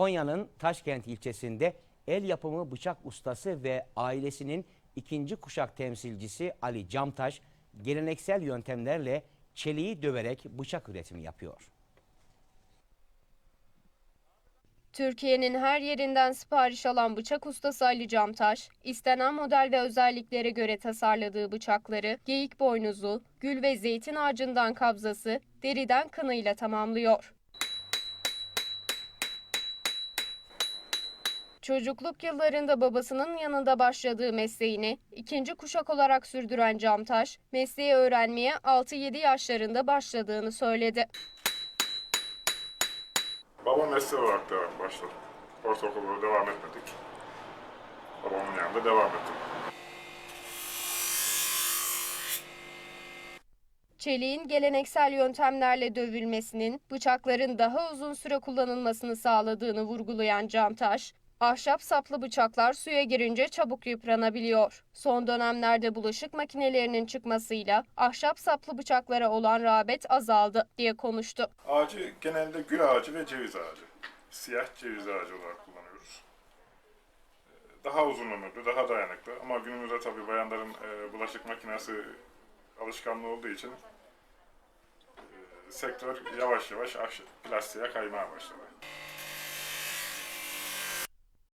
Konya'nın Taşkent ilçesinde el yapımı bıçak ustası ve ailesinin ikinci kuşak temsilcisi Ali Camtaş geleneksel yöntemlerle çeliği döverek bıçak üretimi yapıyor. Türkiye'nin her yerinden sipariş alan bıçak ustası Ali Camtaş, istenen model ve özelliklere göre tasarladığı bıçakları geyik boynuzu, gül ve zeytin ağacından kabzası, deriden kınıyla tamamlıyor. Çocukluk yıllarında babasının yanında başladığı mesleğini ikinci kuşak olarak sürdüren Camtaş, mesleği öğrenmeye 6-7 yaşlarında başladığını söyledi. Baba mesleği olarak da başladım. Ortaokulu devam etmedik. Babamın yanında devam ettim. Çeliğin geleneksel yöntemlerle dövülmesinin bıçakların daha uzun süre kullanılmasını sağladığını vurgulayan Camtaş, ahşap saplı bıçaklar suya girince çabuk yıpranabiliyor. Son dönemlerde bulaşık makinelerinin çıkmasıyla ahşap saplı bıçaklara olan rağbet azaldı diye konuştu. Ağacı genelde gül ağacı ve ceviz ağacı. Siyah ceviz ağacı olarak kullanıyoruz. Ee, Daha uzun ömürlü, daha dayanıklı ama günümüzde tabii bayanların e, bulaşık makinesi alışkanlığı olduğu için e, sektör yavaş yavaş plastiğe kaymaya başladı.